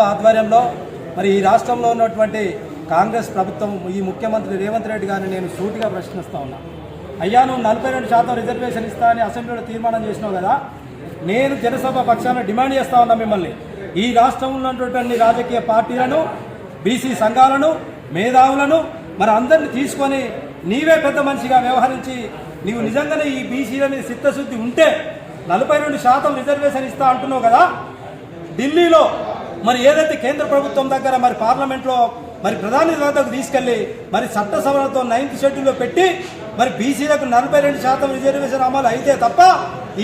ఆధ్వర్యంలో మరి ఈ రాష్ట్రంలో ఉన్నటువంటి కాంగ్రెస్ ప్రభుత్వం ఈ ముఖ్యమంత్రి రేవంత్ రెడ్డి గారిని నేను సూటిగా ప్రశ్నిస్తా ఉన్నా. అయ్యా నువ్వు నలభై రెండు శాతం రిజర్వేషన్ ఇస్తా అని అసెంబ్లీలో తీర్మానం చేసినావు కదా. నేను జనసభ పక్షాన డిమాండ్ చేస్తా ఉన్నా మిమ్మల్ని. ఈ రాష్ట్రంలో ఉన్నటువంటి రాజకీయ పార్టీలను బీసీ సంఘాలను మేధావులను మరి అందరిని తీసుకొని నీవే పెద్ద మనిషిగా వ్యవహరించి నీవు నిజంగానే ఈ బీసీలని చిత్తశుద్ధి ఉంటే నలభై రెండు శాతం రిజర్వేషన్ ఇస్తా అంటున్నావు కదా. ఢిల్లీలో మరి ఏదైతే కేంద్ర ప్రభుత్వం దగ్గర మరి పార్లమెంట్లో మరి ప్రధాని వద్దకు తీసుకెళ్ళి మరి చట్ట సవరణతో నైన్త్ షెడ్యూల్లో పెట్టి మరి బీసీలకు నలభై రెండు శాతం రిజర్వేషన్ అమలు అయితే తప్ప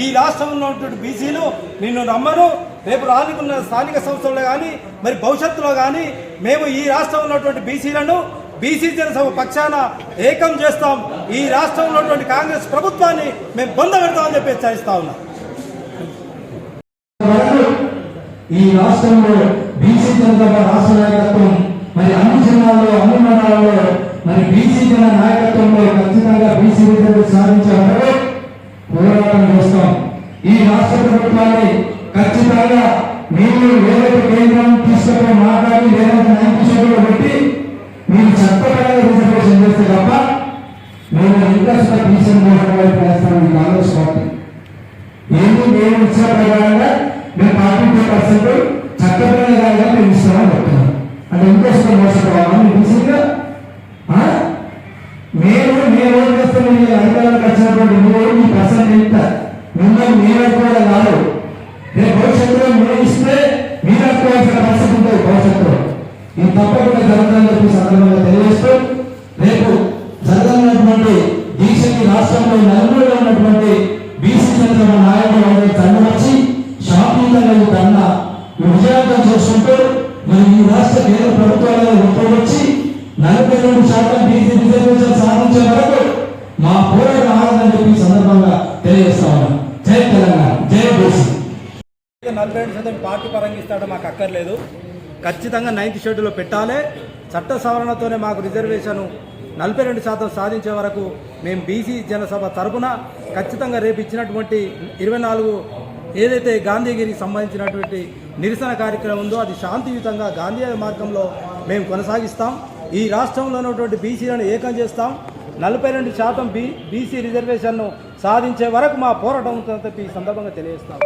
ఈ రాష్ట్రంలో ఉన్నటువంటి బీసీలు నిన్ను నమ్మరు. రేపు రానుకున్న స్థానిక సంస్థల్లో కానీ మరి భవిష్యత్తులో కానీ మేము ఈ రాష్ట్రంలో ఉన్నటువంటి బీసీలను బీసీ జనసభ పక్షాన ఏకం చేస్తాం. ఈ రాష్ట్రంలో ఉన్నటువంటి కాంగ్రెస్ ప్రభుత్వాన్ని మేము బొంద పెడతామని చెప్పి హెచ్చరిస్తా ఉన్నాం వరకు ఈ రాష్ట్రంలో బీసీ జనతా రాష్ట్ర నాయకత్వం మరి అన్ని జిల్లాల్లో అన్ని మండలాల్లో మరి బీసీ జన నాయకత్వంలో ఖచ్చితంగా బీసీ రిజర్వ్ సాధించే వరకు పోరాటం చేస్తాం. ఈ రాష్ట్ర ప్రభుత్వాన్ని ఖచ్చితంగా మీరు ఏదైతే కేంద్రం తీసుకొని మాట్లాడి లేదంటే నైన్ షెడ్యూల్ పెట్టి మీరు చట్టపరంగా రిజర్వేషన్ చేస్తే తప్ప మేము ఇంట్రెస్ట్ బీసీ మోసం వైపు వేస్తాం ఈ కాంగ్రెస్ పార్టీ ఏంటి మేము ఇచ్చిన ప్రకారంగా మేము ఫార్టీ టూ పర్సెంట్ చట్టపరంగా మేము ఇస్తామని చెప్తున్నాం అంటే ఇంట్రెస్ట్ మోసపోవాలని బీసీగా మేము మేము ఏం చేస్తాం మీ అధికారానికి వచ్చినటువంటి మీరు మీ పర్సెంట్ ఎంత? మిమ్మల్ని మేము కూడా కాదు. రేపు భవిష్యత్తులో మీరు ఇస్తే మీరు అనుకోవాల్సిన పరిస్థితి ఉంటుంది భవిష్యత్తులో. ఇది తప్పకుండా జరుగుతుందని చెప్పి సందర్భంగా తెలియజేస్తూ రేపు జరగనున్నటువంటి దీక్షకి రాష్ట్రంలో నలుగురు మరి ఈ రాష్ట్ర కేంద్ర ప్రభుత్వాలను ఒప్పొచ్చి నలభై రెండు శాతం బీసీ రిజర్వేషన్ సాధించే వరకు మా పోరాటం ఆడదని చెప్పి సందర్భంగా తెలియజేస్తా ఉన్నాం. జై తెలంగాణ. జై బీసీ. నలభై రెండు శాతం పార్టీ పరంగా ఇస్తాడో మాకు అక్కర్లేదు. ఖచ్చితంగా నైన్త్ షెడ్యూల్లో పెట్టాలి. చట్ట సవరణతోనే మాకు రిజర్వేషన్ నలభై రెండు శాతం సాధించే వరకు మేము బీసీ జనసభ తరపున ఖచ్చితంగా రేపు ఇచ్చినటువంటి ఇరవై నాలుగు ఏదైతే గాంధీగిరికి సంబంధించినటువంటి నిరసన కార్యక్రమం ఉందో అది శాంతియుతంగా గాంధీ మార్గంలో మేము కొనసాగిస్తాం. ఈ రాష్ట్రంలో ఉన్నటువంటి బీసీలను ఏకం చేస్తాం. నలభై రెండు శాతం బీ బీసీ రిజర్వేషన్ను సాధించే వరకు మా పోరాటం ఉంటుందని ఈ సందర్భంగా తెలియజేస్తాం.